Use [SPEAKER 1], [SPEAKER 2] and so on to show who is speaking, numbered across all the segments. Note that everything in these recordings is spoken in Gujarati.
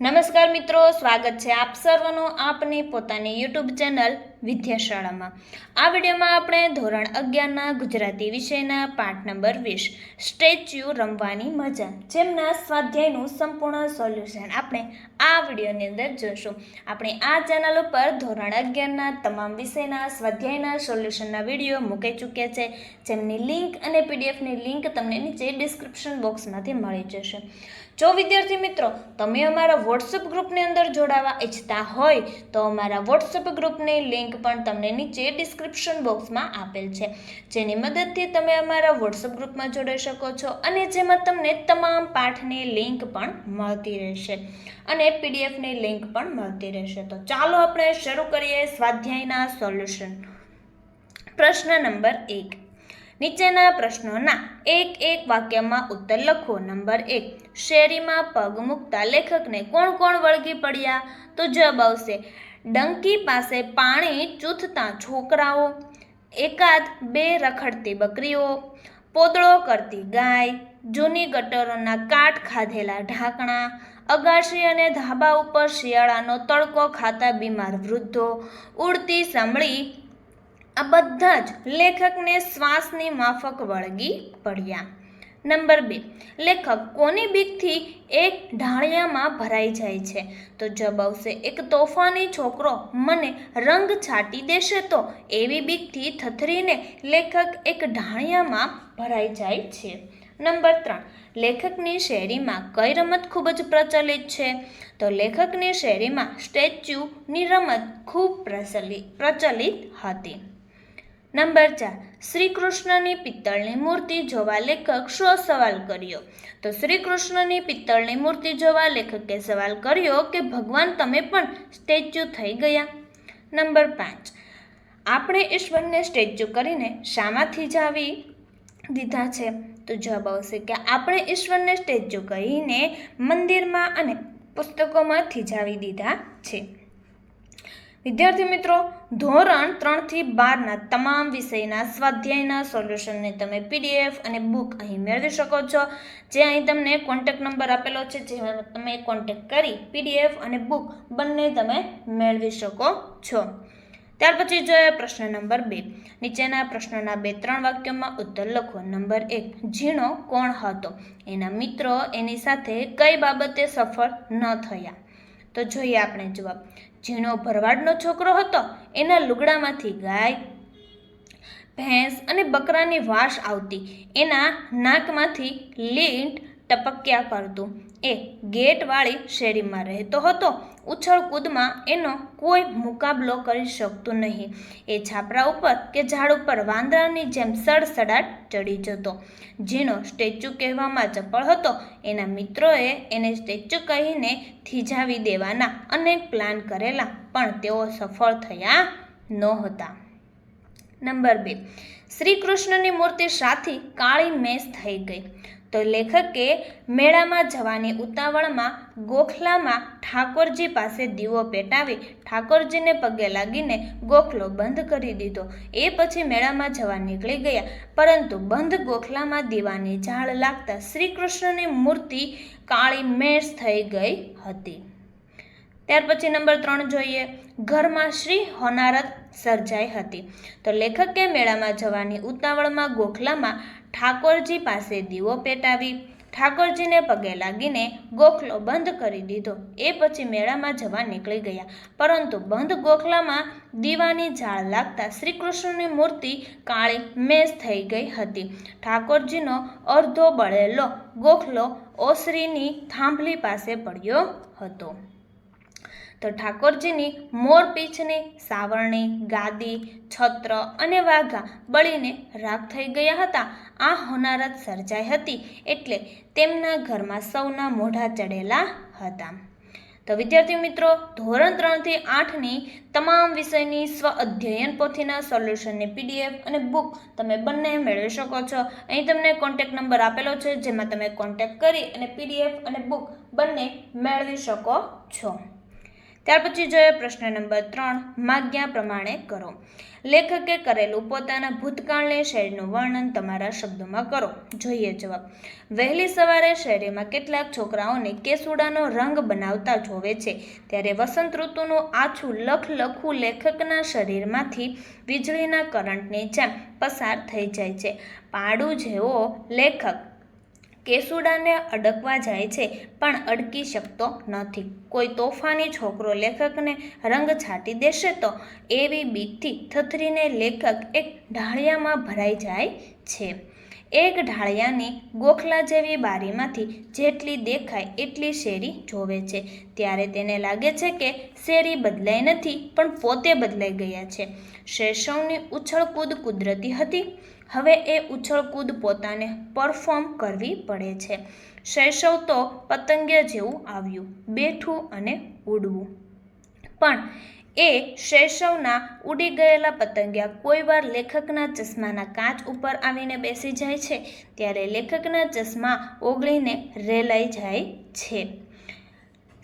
[SPEAKER 1] નમસ્કાર મિત્રો સ્વાગત છે આપ સર્વનું આપની પોતાની યુટ્યુબ ચેનલ વિદ્યાશાળામાં. આ વિડીયોમાં આપણે ધોરણ અગિયારના ગુજરાતી વિષયના પાઠ નંબર વીસ, સ્ટેચ્યુ રમવાની મજા, જેમના સ્વાધ્યાયનું સંપૂર્ણ સોલ્યુશન આપણે આ વિડીયોની અંદર જોશું આપણે આ ચેનલ ઉપર ધોરણ અગિયારના તમામ વિષયના સ્વાધ્યાયના સોલ્યુશનના વીડિયો મૂકી ચૂક્યા છે. જેમની લિંક અને પીડીએફની લિંક તમને નીચે ડિસ્ક્રિપ્શન બોક્સમાંથી મળી જશે. જો વિદ્યાર્થી મિત્રો, તમે અમારા વોટ્સઅપ ગ્રુપની અંદર જોડાવા ઈચ્છતા હોય, તો અમારા વોટ્સઅપ ગ્રુપની લિંક પણ તમને નીચે ડિસ્ક્રિપ્શન બોક્સમાં આપેલ છે. જેની મદદથી તમે અમારા વોટ્સઅપ ગ્રુપમાં જોડાઈ શકો છો અને જેમાં તમને તમામ પાઠની લિંક પણ મળતી રહેશે અને પીડીએફની લિંક પણ મળતી રહેશે. તો ચાલો આપણે શરૂ કરીએ સ્વાધ્યાયના સોલ્યુશન પ્રશ્ન નંબર એક. નીચેના પ્રશ્નોના એક એક વાક્યમાં ઉત્તર લખો. નંબર એક. શેરીમાં પગ મૂકતા લેખકને કોણ કોણ વળગી પડ્યા? તો જવાબ આવશે ડંકી પાસે પાણી ચૂથતા છોકરાઓ, એકાદ બે રખડતી બકરીઓ, પોદળો કરતી ગાય, જૂની ગટરોના કાટ ખાધેલા ઢાંકણા, અગાશી અને ધાબા ઉપર શિયાળાનો તડકો ખાતા બીમાર વૃદ્ધો, ઉડતી સાંભળી આ બધા જ લેખકને શ્વાસની માફક વળગી પડ્યા. નંબર બે. લેખક કોની બીકથી એક ઢાળિયામાં ભરાઈ જાય છે? તો જવાબ આવશે, એક તોફાની છોકરો મને રંગ છાંટી દેશે તો એવી બીકથી થથરીને લેખક એક ઢાળિયામાં ભરાઈ જાય છે. નંબર ત્રણ. લેખકની શેરીમાં કઈ રમત ખૂબ જ પ્રચલિત છે? તો લેખકની શેરીમાં સ્ટેચ્યુની રમત ખૂબ પ્રચલિત પ્રચલિત હતી. નંબર ચાર. શ્રી કૃષ્ણની પિત્તળની મૂર્તિ જોવા લેખક શો સવાલ કર્યો? તો શ્રી કૃષ્ણની પિત્તળની મૂર્તિ જોવા લેખકે સવાલ કર્યો કે ભગવાન તમે પણ સ્ટેચ્યુ થઈ ગયા. નંબર પાંચ. આપણે ઈશ્વરને સ્ટેચ્યુ કરીને શામાંથી જાવી દીધા છે. તો જવાબ આવશે કે આપણે ઈશ્વરને સ્ટેચ્યુ કહીને મંદિરમાં અને પુસ્તકોમાં થીજાવી દીધા છે. વિદ્યાર્થી મિત્રો, ધોરણ ત્રણથી બારના તમામ વિષયના સ્વાધ્યાયના સોલ્યુશનને તમે પીડીએફ અને બુક અહીં મેળવી શકો છો. જે અહીં તમને કોન્ટેક્ટ નંબર આપેલો છે, જેમાં તમે કોન્ટેક્ટ કરી પીડીએફ અને બુક બંને તમે મેળવી શકો છો. ત્યાર પછી જોઈએ પ્રશ્ન નંબર બે. નીચેના પ્રશ્નોના બે ત્રણ વાક્યોમાં ઉત્તર લખો. નંબર એક, ઝીણો કોણ હતો? એના મિત્રો એની સાથે કઈ બાબતે સફળ ન થયા? તો જોઈએ આપણે જવાબ. ઝીણો ભરવાડનો છોકરો હતો, એના લુગડામાંથી ગાય, ભેંસ અને બકરાની વાસ આવતી. એના નાકમાંથી લીંટ ટપક્યા કરતું. એ ગેટવાળી શેરીમાં રહેતો હતો. ઉછળ કૂદમાં એનો કોઈ મુકાબલો કરી શકતું નહીં. એ છાપરા ઉપર કે ઝાડ ઉપર વાંદરાની જેમ સડસડાટ ચડી જતો. જેનો સ્ટેચ્યુ કહેવામાં ચપળ હતો. એના મિત્રોએ એને સ્ટેચ્યુ કહીને થીજાવી દેવાના અનેક પ્લાન કરેલા, પણ તેઓ સફળ થયા નહોતા. નંબર બે. શ્રી કૃષ્ણની મૂર્તિ સાથી કાળી મેસ થઈ ગઈ. તો લેખકે મેળામાં જવાની ઉતાવળમાં ગોખલામાં ઠાકોરજી પાસે દીવો પેટાવી ઠાકોરજીને પગે લાગીને ગોખલો બંધ કરી દીધો. એ પછી મેળામાં જવા નીકળી ગયા. પરંતુ બંધ ગોખલામાં દીવાની ઝાડ લાગતા શ્રી કૃષ્ણની મૂર્તિ કાળી મેષ થઈ ગઈ હતી. ત્યાર પછી નંબર ત્રણ જોઈએ. ઘરમાં શ્રી હોનારત સર્જાઈ હતી. તો લેખકે મેળામાં જવાની ઉતાવળમાં ગોખલામાં ઠાકોરજી પાસે દીવો પેટાવી, ઠાકોરજીને પગે લાગીને ગોખલો બંધ કરી દીધો. એ પછી મેળામાં જવા નીકળી ગયા. પરંતુ બંધ ગોખલામાં દીવાની ઝાડ લાગતા શ્રી કૃષ્ણની મૂર્તિ કાળી મેષ થઈ ગઈ હતી. ઠાકોરજીનો અર્ધો બળેલો ગોખલો ઓસરીની થાંભલી પાસે પડ્યો હતો. તો ઠાકોરજીની મોરપીંછની સાવરણી, ગાદી, છત્ર અને વાઘા બળીને રાખ થઈ ગયા હતા. આ હોનારત સર્જાઈ હતી એટલે તેમના ઘરમાં સૌના મોઢા ચડેલા હતા. તો વિદ્યાર્થી મિત્રો, ધોરણ ત્રણથી આઠની તમામ વિષયની સ્વ અધ્યયન પોથીના સોલ્યુશનની પીડીએફ અને બુક તમે બંને મેળવી શકો છો. અહીં તમને કોન્ટેક્ટ નંબર આપેલો છે, જેમાં તમે કોન્ટેક્ટ કરી અને પીડીએફ અને બુક બંને મેળવી શકો છો. ત્યાર પછી જોઈએ પ્રશ્ન નંબર ત્રણ, માગ્યા પ્રમાણે કરો. લેખકે કરેલું પોતાના ભૂતકાળની શેરીનું વર્ણન તમારા શબ્દોમાં કરો. જોઈએ જવાબ. વહેલી સવારે શેરીમાં કેટલાક છોકરાઓને કેસુડાનો રંગ બનાવતા જોવે છે. ત્યારે વસંત ઋતુનું આછું લખ લખું લેખકના શરીરમાંથી વીજળીના કરંટની જેમ પસાર થઈ જાય છે. પાડું જેવો લેખક કેસુડાને અડકવા જાય છે, પણ અડકી શકતો નથી. કોઈ તોફાની છોકરો લેખકને રંગ છાંટી દેશે તો એવી બીકથી થથરીને લેખક એક ઢાળિયામાં ભરાઈ જાય છે. એક ઢાળિયાની ગોખલા જેવી બારીમાંથી જેટલી દેખાય એટલી શેરી જોવે છે. ત્યારે તેને લાગે છે કે શેરી બદલાઈ નથી, પણ પોતે બદલાઈ ગયા છે. શેષવની ઉછળકૂદ કુદરતી હતી. હવે એ ઉછળકૂદ પોતાને પરફોર્મ કરવી પડે છે. શૈશવ તો પતંગિયા જેવું આવ્યું, બેઠું અને ઉડવું. પણ એ શૈશવના ઉડી ગયેલા પતંગિયા કોઈવાર લેખકના ચશ્માના કાચ ઉપર આવીને બેસી જાય છે, ત્યારે લેખકના ચશ્મા ઓગળીને રેલાઈ જાય છે.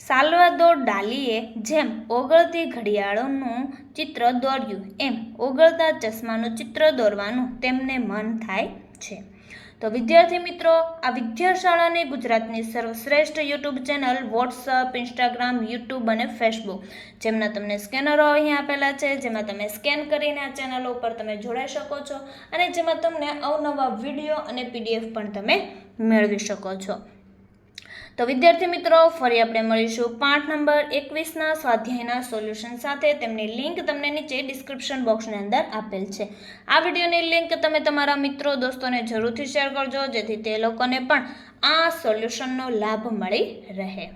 [SPEAKER 1] સાલ્વાદોર ડાલીએ જેમ ઓગળતી ઘડિયાળોનું ચિત્ર દોર્યું, એમ ઓગળતા ચશ્માનું ચિત્ર દોરવાનું તેમને મન થાય છે. તો વિદ્યાર્થી મિત્રો, આ વિદ્યાશાળાને ગુજરાતની સર્વશ્રેષ્ઠ YouTube channel, WhatsApp, Instagram, YouTube અને ફેસબુક, જેમના તમને સ્કેનરો અહીં આપેલા છે, જેમાં તમે સ્કેન કરીને આ ચેનલો ઉપર તમે જોડાઈ શકો છો અને જેમાં તમને અવનવા વીડિયો અને પીડીએફ પણ તમે મેળવી શકો છો. તો વિદ્યાર્થી મિત્રો, ફરી આપણે મળીશું પાઠ નંબર એકવીસના સ્વાધ્યાયના સોલ્યુશન સાથે. તેમની લિંક તમને નીચે ડિસ્ક્રિપ્શન બોક્સની અંદર આપેલ છે. આ વિડીયોની લિંક તમે તમારા મિત્રો, દોસ્તોને જરૂરથી શેર કરજો, જેથી તે લોકોને પણ આ સોલ્યુશનનો લાભ મળી રહે.